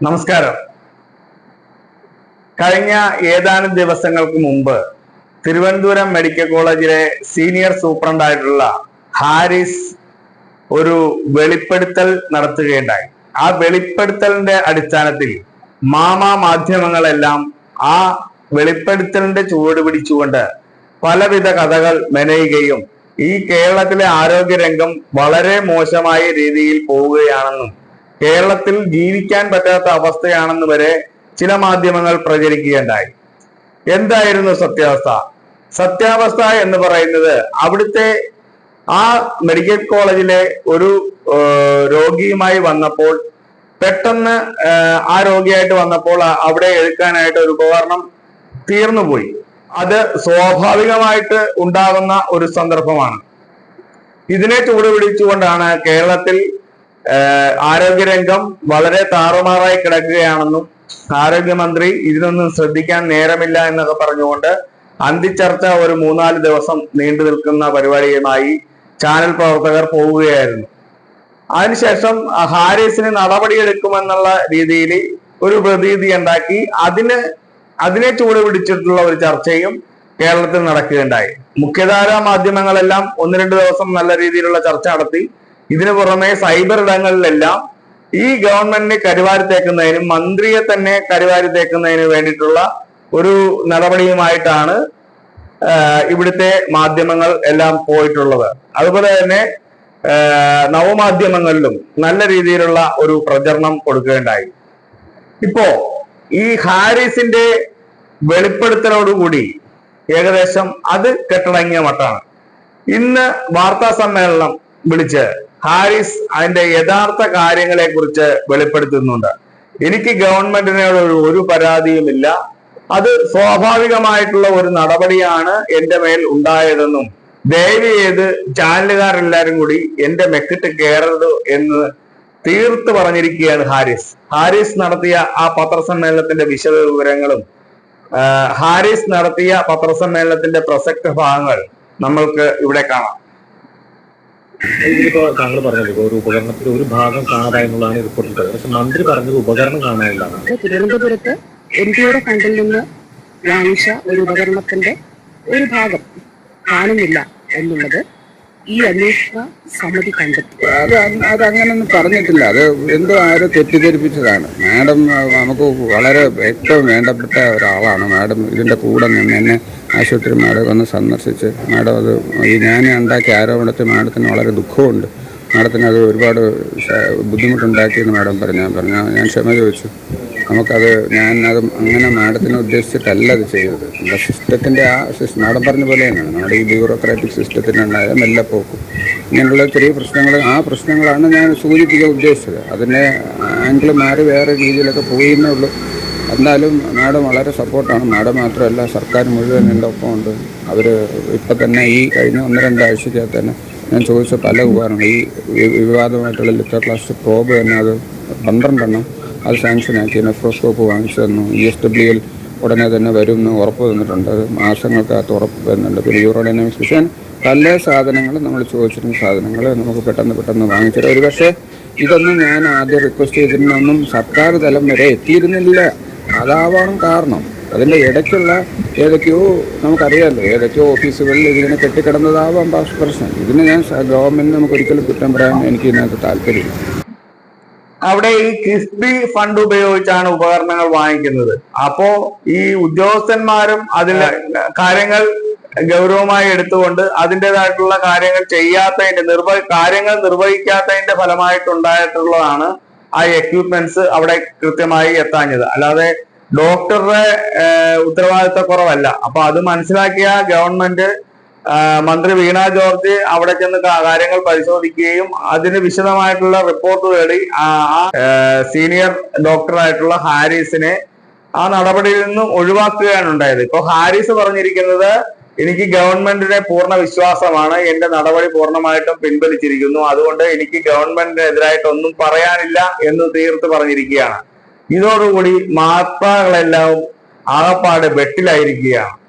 നമസ്കാരം. കഴിഞ്ഞ ഏതാനും ദിവസങ്ങൾക്ക് മുമ്പ് തിരുവനന്തപുരം മെഡിക്കൽ കോളേജിലെ സീനിയർ സൂപ്രണ്ടായിട്ടുള്ള ഹാരിസ് ഒരു വെളിപ്പെടുത്തൽ നടത്തുകയുണ്ടായി. ആ വെളിപ്പെടുത്തലിന്റെ അടിസ്ഥാനത്തിൽ മാമാ മാധ്യമങ്ങളെല്ലാം ആ വെളിപ്പെടുത്തലിന്റെ ചുവട് പിടിച്ചുകൊണ്ട് പലവിധ കഥകൾ മെനയുകയും ഈ കേരളത്തിലെ ആരോഗ്യരംഗം വളരെ മോശമായ രീതിയിൽ പോവുകയാണെന്നും കേരളത്തിൽ ജീവിക്കാൻ പറ്റാത്ത അവസ്ഥയാണെന്ന് വരെ ചില മാധ്യമങ്ങൾ പ്രചരിക്കുകയുണ്ടായി. എന്തായിരുന്നു സത്യാവസ്ഥ? സത്യാവസ്ഥ എന്ന് പറയുന്നത് അവിടുത്തെ ആ മെഡിക്കൽ കോളേജിലെ ഒരു രോഗിയുമായി വന്നപ്പോൾ പെട്ടെന്ന് ആ രോഗിയായിട്ട് വന്നപ്പോൾ അവിടെ എടുക്കാനായിട്ട് ഒരു ഉപകരണം തീർന്നുപോയി അത് സ്വാഭാവികമായിട്ട് ഉണ്ടാകുന്ന ഒരു സന്ദർഭമാണ്. ഇതിനെ ചൂടുപിടിച്ചുകൊണ്ടാണ് കേരളത്തിൽ ആരോഗ്യരംഗം വളരെ താറുമാറായി കിടക്കുകയാണെന്നും ആരോഗ്യമന്ത്രി ഇതിനൊന്നും ശ്രദ്ധിക്കാൻ നേരമില്ല എന്നൊക്കെ പറഞ്ഞുകൊണ്ട് അന്തിച്ചർച്ച ഒരു മൂന്നാൽ ദിവസം നീണ്ടു നിൽക്കുന്ന പരിപാടിയുമായി ചാനൽ പ്രവർത്തകർ പോവുകയായിരുന്നു. അതിനുശേഷം ഹാരിസിന് നടപടിയെടുക്കുമെന്നുള്ള രീതിയിൽ ഒരു പ്രതീതി ഉണ്ടാക്കി അതിന് അതിനെ ചൂട് പിടിച്ചിട്ടുള്ള ഒരു ചർച്ചയും കേരളത്തിൽ നടക്കുകയുണ്ടായി. മുഖ്യധാരാ മാധ്യമങ്ങളെല്ലാം ഒന്ന് രണ്ട് ദിവസം നല്ല രീതിയിലുള്ള ചർച്ച നടത്തി ഇതിനു പുറമെ സൈബർ ഇടങ്ങളിലെല്ലാം ഈ ഗവൺമെന്റിനെ കരുവാരിത്തേക്കുന്നതിനും മന്ത്രിയെ തന്നെ കരുവാരിത്തേക്കുന്നതിന് വേണ്ടിയിട്ടുള്ള ഒരു നടപടിയുമായിട്ടാണ് ഇവിടുത്തെ മാധ്യമങ്ങൾ എല്ലാം പോയിട്ടുള്ളത്. അതുപോലെ തന്നെ നവമാധ്യമങ്ങളിലും നല്ല രീതിയിലുള്ള ഒരു പ്രചരണം കൊടുക്കുകയുണ്ടായി. ഇപ്പോ ഈ ഹാരിസിന്റെ വെളിപ്പെടുത്തലോടുകൂടി ഏകദേശം അത് കെട്ടടങ്ങിയ മട്ടാണ്. ഇന്ന് വാർത്താ സമ്മേളനം വിളിച്ച് ഹാരിസ് അതിന്റെ യഥാർത്ഥ കാര്യങ്ങളെ കുറിച്ച് വെളിപ്പെടുത്തുന്നുണ്ട്. എനിക്ക് ഗവൺമെന്റിനോട് ഒരു പരാതിയുമില്ല അത് സ്വാഭാവികമായിട്ടുള്ള ഒരു നടപടിയാണ് എന്റെ മേൽ ഉണ്ടായതെന്നും ദയവ് ചെയ്ത് ചാനലുകാരെല്ലാരും കൂടി എന്റെ മെക്കിട്ട് കയറരുത് എന്ന് തീർത്ത് പറഞ്ഞിരിക്കുകയാണ് ഹാരിസ്. ഹാരിസ് നടത്തിയ ആ പത്രസമ്മേളനത്തിന്റെ വിശദ വിവരങ്ങളും ഹാരിസ് നടത്തിയ പത്രസമ്മേളനത്തിന്റെ പ്രസക്ത ഭാഗങ്ങൾ നമ്മൾക്ക് ഇവിടെ കാണാം. ഇതിലിപ്പോ താങ്കൾ പറഞ്ഞത് ഒരു ഉപകരണത്തിന്റെ ഒരു ഭാഗം കാണാതായി എന്നുള്ളതാണ് റിപ്പോർട്ടിൽ പറയുന്നത് പക്ഷെ മന്ത്രി പറഞ്ഞത് ഉപകരണം കാണാനില്ല തിരുവനന്തപുരത്ത് എം പിയുടെ ഫണ്ടിൽ നിന്ന് വാങ്ങിച്ച ഒരു ഉപകരണത്തിന്റെ ഒരു ഭാഗം കാണുന്നില്ല എന്നുള്ളത് ഈ അന്വേഷണ സമിതി കണ്ടെത്തി. അത് അത് അങ്ങനൊന്നും പറഞ്ഞിട്ടില്ല. അത് എന്തോ ആരോ തെറ്റിദ്ധരിപ്പിച്ചതാണ്. മാഡം നമുക്ക് വളരെ ഏറ്റവും വേണ്ടപ്പെട്ട ഒരാളാണ്. മാഡം ഇതിന്റെ കൂടെ നിന്ന് എന്നെ ആശുപത്രി മാഡം വന്ന് സന്ദർശിച്ച് മാഡം അത് ഈ ഞാൻ ഉണ്ടാക്കിയ ആരോപണത്തിൽ മാഡത്തിന് വളരെ ദുഃഖമുണ്ട്. മാഡത്തിന് അത് ഒരുപാട് ബുദ്ധിമുട്ടുണ്ടാക്കിയെന്ന് മാഡം പറഞ്ഞു. ഞാൻ പറഞ്ഞു ഞാൻ ക്ഷമ ചോദിച്ചു. നമുക്കത് ഞാൻ അത് അങ്ങനെ മാഡത്തിനെ ഉദ്ദേശിച്ചിട്ടല്ല അത് ചെയ്തത്. നമ്മുടെ സിസ്റ്റത്തിന്റെ ആ മാഡം പറഞ്ഞ പോലെ തന്നെയാണ്. നമ്മുടെ ഈ ബ്യൂറോക്രാറ്റിക് സിസ്റ്റത്തിനുണ്ടായ മെല്ലപ്പോക്കും. ഇങ്ങനെയുള്ള ചെറിയ പ്രശ്നങ്ങൾ ആ പ്രശ്നങ്ങളാണ് ഞാൻ സൂചിപ്പിക്കാൻ ഉദ്ദേശിച്ചത്. അതിന്റെ ആംഗിൾ മാറി വേറെ രീതിയിലൊക്കെ പോയി എന്നേ ഉള്ളൂ. എന്നാലും മാഡം വളരെ സപ്പോർട്ടാണ്. മാഡം മാത്രമല്ല സർക്കാർ മുഴുവൻ എന്റെ ഒപ്പമുണ്ട്. അവർ ഇപ്പം തന്നെ ഈ കഴിഞ്ഞ ഒന്ന് രണ്ടാഴ്ചക്കകത്ത് തന്നെ ഞാൻ ചോദിച്ച പല ഉപകരണങ്ങൾ ഈ വിവാദമായിട്ടുള്ള ലിറ്റർ ക്ലാസ് പ്രോബ് തന്നെ അത് പന്ത്രണ്ടെണ്ണം അത് സാങ്ഷനാക്കി നെഫ്രോസ്കോപ്പ് വാങ്ങിച്ചു തന്നു. ഇ എസ് ഡബ്ല്യു എൽ ഉടനെ തന്നെ വരും എന്ന് ഉറപ്പ് തന്നിട്ടുണ്ട്. മാസങ്ങൾക്കകത്ത് ഉറപ്പ് തന്നിട്ടുണ്ട്. പിന്നെ യൂറോഡൈനാമിക്സ് വിഷയം പല സാധനങ്ങൾ നമ്മൾ ചോദിച്ചിരുന്ന സാധനങ്ങൾ നമുക്ക് പെട്ടെന്ന് പെട്ടെന്ന് വാങ്ങിച്ചിട്ട് ഒരു പക്ഷേ ഇതൊന്നും ഞാൻ ആദ്യം റിക്വസ്റ്റ് ചെയ്തിരുന്നൊന്നും സർക്കാർ തലം വരെ എത്തിയിരുന്നില്ല. അതാവണം കാരണം. അതിന്റെ ഇടയ്ക്കുള്ള ഏതൊക്കെയോ നമുക്കറിയാമല്ലോ ഏതൊക്കെയോ ഓഫീസുകളിൽ ഇതിനെ കെട്ടിക്കിടന്നതാവാം പ്രശ്- പ്രശ്നം. ഇതിന് ഞാൻ ഗവൺമെന്റ് നമുക്ക് ഒരിക്കലും കുറ്റം പറയാൻ എനിക്ക് ഇതിനകത്ത് താല്പര്യമില്ല. അവിടെ ഈ കിഫ്ബി ഫണ്ട് ഉപയോഗിച്ചാണ് ഉപകരണങ്ങൾ വാങ്ങിക്കുന്നത്. അപ്പോ ഈ ഉദ്യോഗസ്ഥന്മാരും അതിലെ കാര്യങ്ങൾ ഗൗരവമായി എടുത്തുകൊണ്ട് അതിന്റെതായിട്ടുള്ള കാര്യങ്ങൾ ചെയ്യാത്തതിന്റെ നിർവഹി കാര്യങ്ങൾ നിർവഹിക്കാത്തതിന്റെ ഫലമായിട്ടുണ്ടായിട്ടുള്ളതാണ് ആ എക്യുപ്മെന്റ്സ് അവിടെ കൃത്യമായി എത്താഞ്ഞത്. അല്ലാതെ ഡോക്ടറുടെ ഉത്തരവാദിത്ത കുറവല്ല. അപ്പൊ അത് മനസ്സിലാക്കിയ ഗവൺമെന്റ് മന്ത്രി വീണ ജോർജ് അവിടെ ചെന്ന് കാര്യങ്ങൾ പരിശോധിക്കുകയും അതിന് വിശദമായിട്ടുള്ള റിപ്പോർട്ട് തേടി ആ സീനിയർ ഡോക്ടറായിട്ടുള്ള ഹാരിസിനെ ആ നടപടിയിൽ നിന്നും ഒഴിവാക്കുകയാണ് ഉണ്ടായത്. ഇപ്പൊ ഹാരിസ് പറഞ്ഞിരിക്കുന്നത് എനിക്ക് ഗവൺമെന്റിനെ പൂർണ വിശ്വാസമാണ്. എന്റെ നടപടി പൂർണമായിട്ടും പിൻവലിച്ചിരിക്കുന്നു. അതുകൊണ്ട് എനിക്ക് ഗവൺമെന്റിനെതിരായിട്ട് ഒന്നും പറയാനില്ല എന്ന് തീർത്ത് പറഞ്ഞിരിക്കുകയാണ്. ഇതോടുകൂടി മഹാത്മാക്കളെല്ലാം ആകപ്പാട് വെട്ടിലായിരിക്കുകയാണ്